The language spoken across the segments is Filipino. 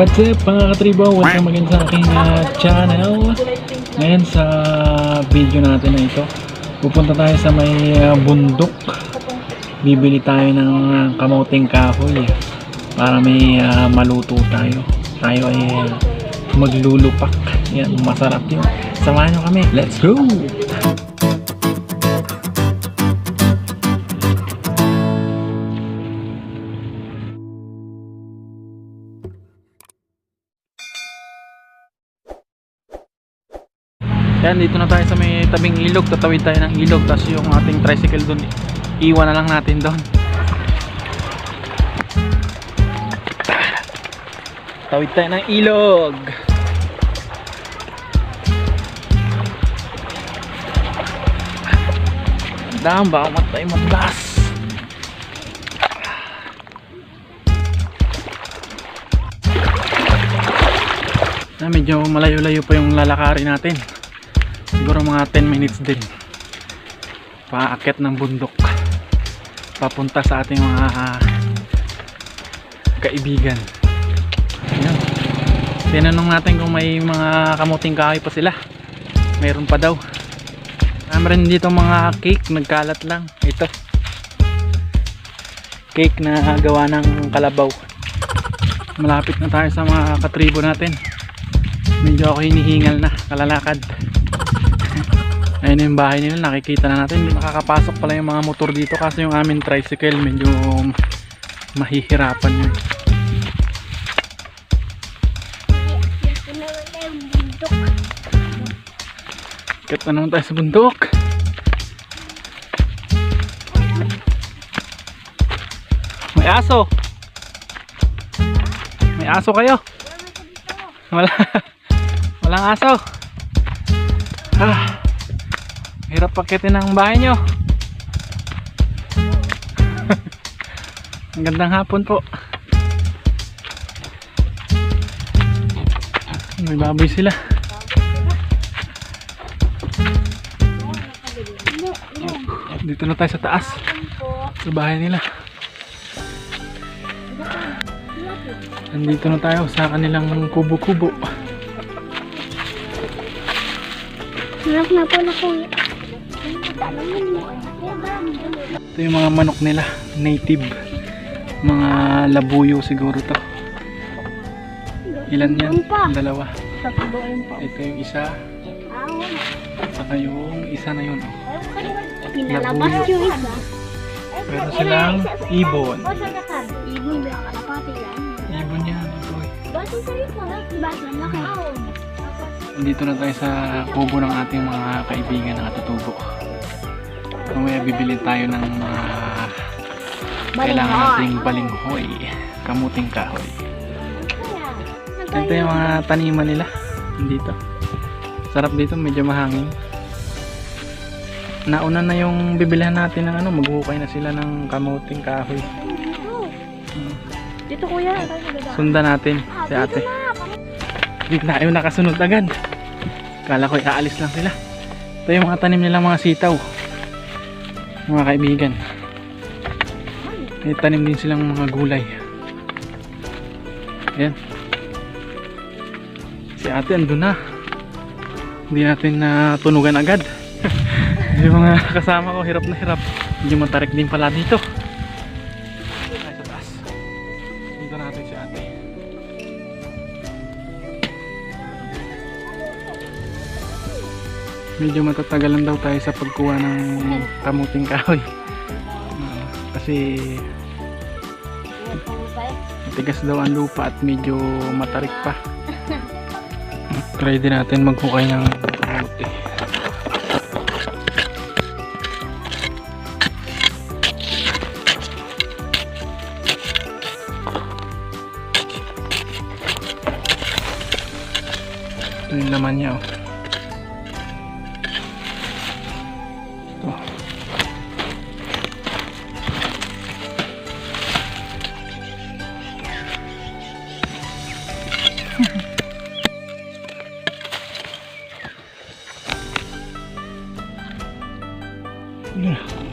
What's up mga katribo? Welcome again sa aking ah, channel. Ngayon sa video natin na ito, pupunta tayo sa may ah, bundok. Bibili tayo ng ah, kamuting kahoy para may ah, maluto tayo. Tayo ay ah, maglulupak. Yan, masarap yun. Samahan nyo kami. Let's go! Yan, dito na tayo sa may tabing ilog. Tatawid tayo ng ilog. Tapos yung ating tricycle doon, iwan na lang natin doon. Tawid tayo ng ilog. Dam, baka matay matlas. Na medyo malayo-layo pa yung lalakarin natin siguro mga 10 minutes din. Paakit ng bundok. Papunta sa ating mga kaibigan. Ayan. tinanong natin kung may mga kamuting kahoy pa sila. Meron pa daw. Meron dito mga cake. Nagkalat lang. Ito. Cake na gawa ng kalabaw. Malapit na tayo sa mga katribo natin. Medyo ako hinihingal na. Kalalakad ayun yung bahay nila nakikita na natin. Nakakapasok pala yung mga motor dito kasi yung amin tricycle medyo mahihirapan yun. Kat na naman tayo sa bundok. May aso. May aso kayo. Wala. Walang aso. Ah Hirap pakitin ang bahay nyo. Ang gandang hapon po. May baboy sila. Dito na tayo sa taas. Sa bahay nila. Nandito na tayo sa kanilang kubo-kubo. Sarap na po na. Ito yung mga manok nila, native. Mga labuyo siguro to. Ilan yan? Dalawa. Ito yung isa, Awon. saka yung isa na yun. oh. Pinalabas yung isa. Meron silang ibon. Ibon ba kalapati yan? Ibon yan. Ito. Baso sa'yo po. Baso na kayo. Nandito na tayo sa kubo ng ating mga kaibigan na katutubo. Mamaya bibili tayo ng mga kailangan nating balinghoy, kamuting kahoy. Ito yung mga taniman nila dito. Sarap dito, medyo mahangin. Nauna na yung bibilihan natin ng ano, maghuhukay na sila ng kamuting kahoy. Dito kuya. Sundan natin si ate. Bigla yung nakasunod agad. Kala ko aalis lang sila. Ito yung mga tanim nilang mga sitaw. Mga kaibigan. May tanim din silang mga gulay. Ayan. Si ate andun na. Hindi natin na tunugan agad. yung mga kasama ko hirap na hirap. Hindi matarik din pala dito. Medyo matatagalan daw tayo sa pagkuha ng kamuting kahoy. Ah, kasi tigas daw ang lupa at medyo matarik pa. Try din natin maghukay ng kamuti. Ito yung laman niya oh.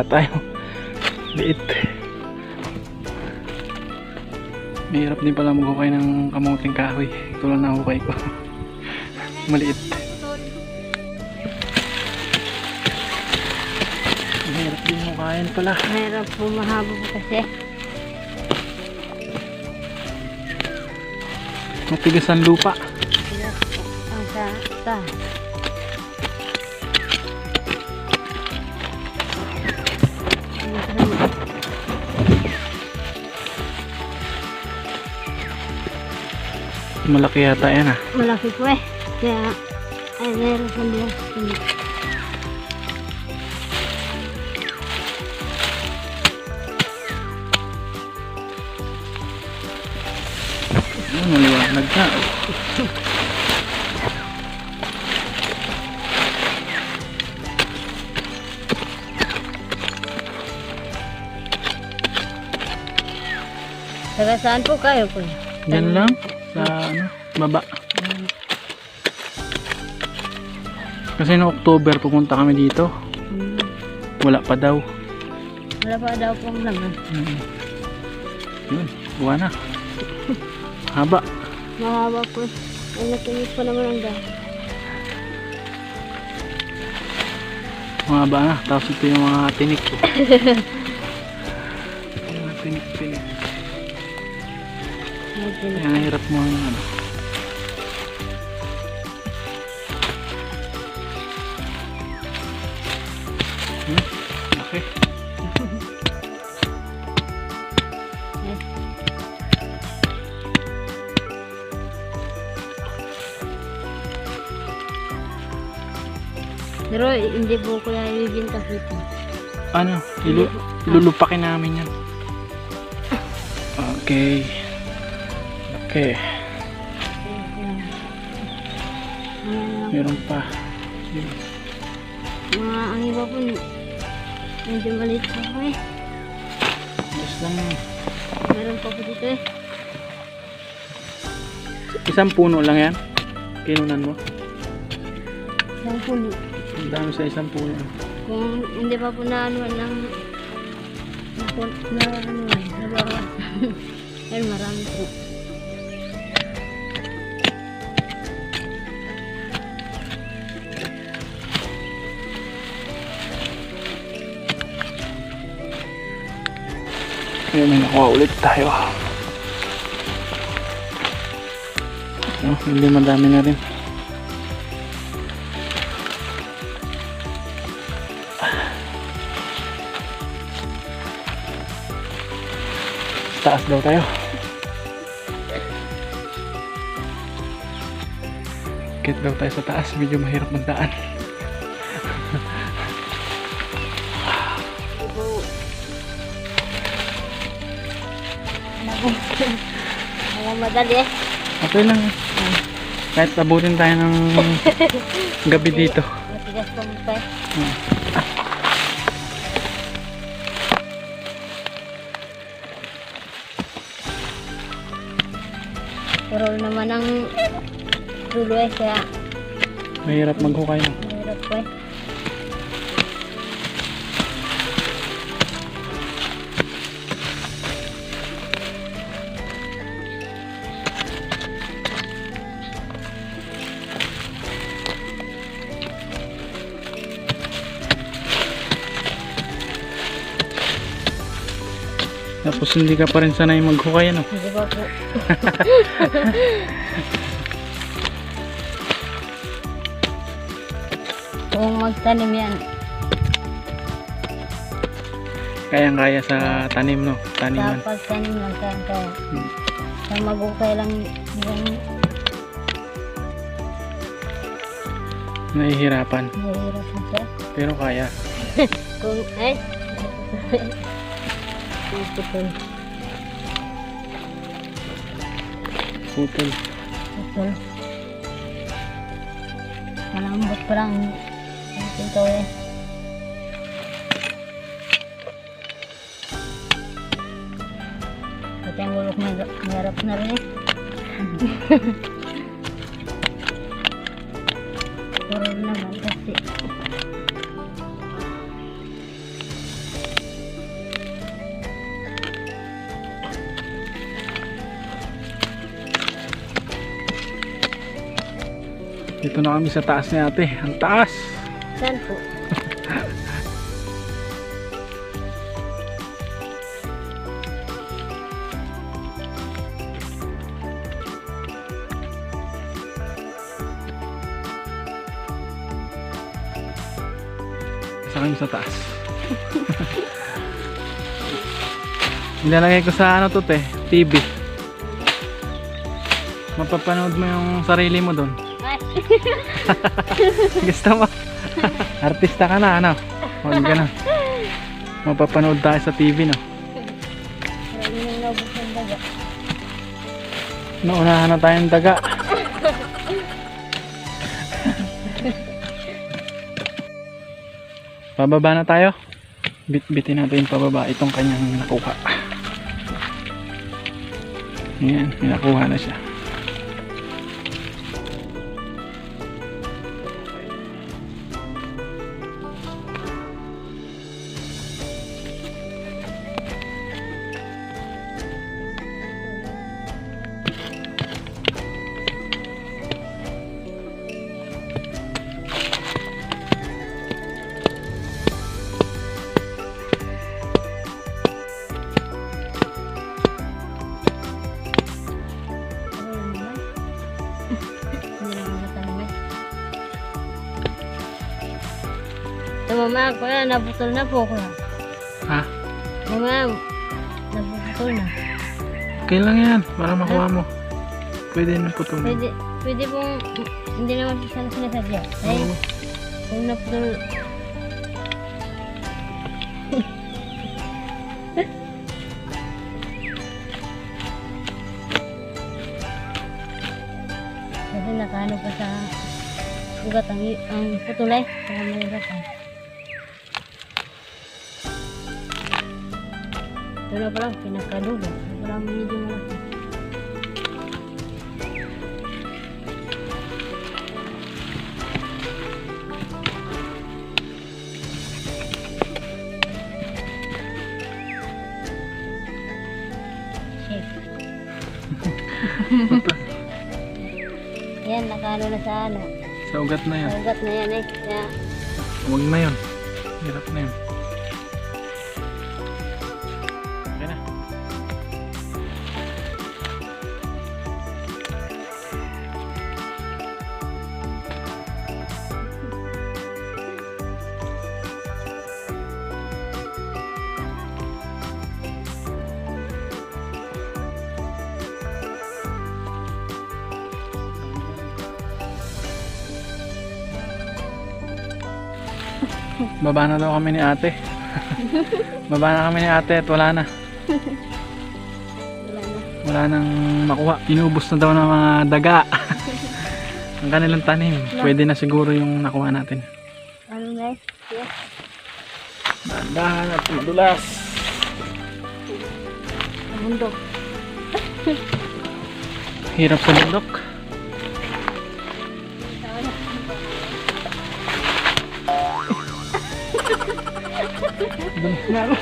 Kuha tayo. Liit. Mahirap din pala maghukay ng kamuting kahoy. Ito lang nahukay ko. Maliit. Mahirap din hukayin pala. Meron po mahaba po kasi. Matigas ang lupa. Ang sa Malaki yata yan ah. Malaki po eh. Kaya, ay meron po nila. Ano, maliwanag na. Taga saan po kayo po? Yan lang. Sa ano, baba. Kasi no October pupunta kami dito. Hmm. Wala pa daw. Wala pa daw pong laman. Mm. Yun, buwa na. Haba. Mahaba po. Ay, nakinis po naman ang dahil. Mahaba na. Tapos ito yung mga tinik ko. Kaya ang hirap mo yung ano. Hmm, laki. Pero hindi po ko yan ibibinta dito. Ano, ilu ilulupakin namin yan. Okay. Okay, meron pa. mga ang iba po, medyo maliit po po eh. Yes lang. Meron pa po dito eh. Isang puno lang yan. Kinunan mo. Isang puno. Ang dami sa isang puno. Kung hindi pa po na ano ng na, na ano yan, nabawas. Ayun, marami po. Kaya may nakuha ulit tayo. No, hindi madami na rin. Taas daw tayo. Kit daw tayo sa taas, medyo mahirap magdaan. Mga madali eh. Okay lang. Kahit abutin tayo ng gabi dito. Matigas pa mo pa eh. Pero naman ang dulo eh, kaya Mahirap maghukay. no? Tapos hindi ka pa rin sanay maghukay ano. Hindi ba po? Kung magtanim yan, Kayang-kaya sa tanim no. sa Taniman. pagtanim lang kaya kaya. Hmm. Sa magukay lang yung Nahihirapan. nahihirap na siya. Pero kaya. Kung, ay, putol. Putol. Putol. Malambot pa lang ang pinto eh. Pati ang bulok na narap na rin eh. Puro naman kasi. Dito na kami sa taas ni ate. Ang taas! Saan po? Sa kami sa taas. Nilalagay ko sa ano to te, TV. Mapapanood mo yung sarili mo doon. Gusto mo? Artista ka na, ano? Huwag ka na. Mapapanood tayo sa TV, no? Naunahan na tayong daga. Pababa na tayo. Bit-bitin natin pababa itong kanyang nakuha. Ayan, nakuha na siya. So, mama, kuya, nabutol na po ko. Ha? Mama, nabutol na. Okay lang yan, para makuha mo. Pwede na putulin. Pwede, pwede pong, hindi naman siya sana sinasadya. Ay, Oo. kung naputol, kasi nakaano pa sa ugat ang, ang putol eh. Kaya mahirap eh. Ito na pala, pinakadugo. Medyo malaki. Shit. yan, nakaano na sa ano. Sa ugat na yan. Sa ugat na yan eh. Kaya, Huwag na yun. Hirap na yun. Baba na daw kami ni ate. Baba na kami ni ate at wala na. wala na. Wala nang makuha. Inubos na daw ng mga daga. Ang kanilang tanim. Pwede na siguro yung nakuha natin. Ano guys? Yes. Dahan at madulas. Bundok. Hirap sa bundok. Dumi na ako.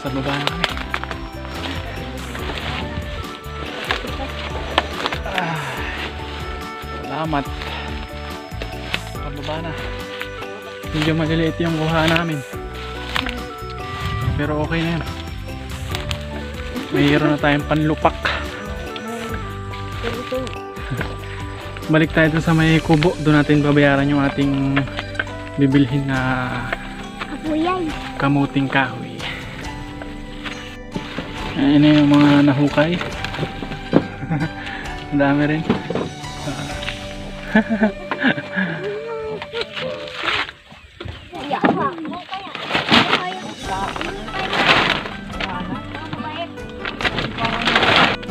Sa baba na kami. Ah, Salamat. Pababa na. Medyo maliliit yung kuha namin. Pero okay na yan. Mayroon na tayong panlupak. Balik tayo sa may kubo. Doon natin babayaran yung ating bibilhin na kapuyay. kamuting kahoy. Ayan na yung mga nahukay. Ang dami rin.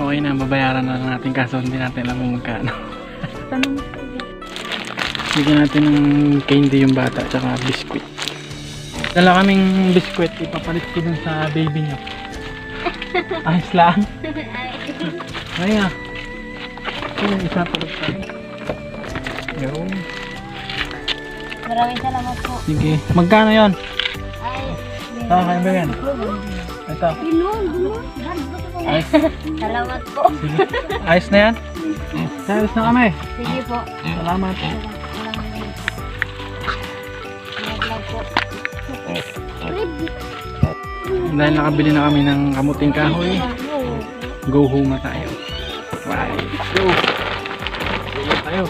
Okay na, babayaran na lang natin kaso hindi natin alam kung magkano. Bigyan natin ng candy yung bata tsaka biskuit. Dala kaming biskuit, ipapalit ko dun sa baby niya. Ayos lang. Ay ah. Ito yung isa palit tayo. Yun. Maraming salamat po. Sige. Magkano yon? Ay, Ah, kaya ba yan? Ito. Binon, binon. Ayos. Salamat po. Ayos na yan? Ayos na kami. Sige po. Salamat. Salamat po. Dahil nakabili na kami ng kamuting kahoy, go home na tayo. Bye. Go. Go tayo.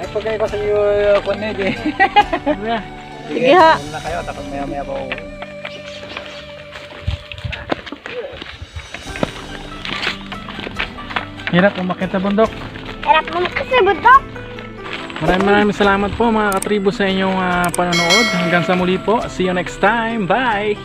Ay, pagkaya ko sa iyo, Poneg eh. Sige ha. na kayo, tapos maya maya pa uwi. Hirap umakit sa bundok. Harap mo kasi budok. Maraming maraming salamat po mga katribo sa inyong ah, panonood. Hanggang sa muli po. See you next time. Bye!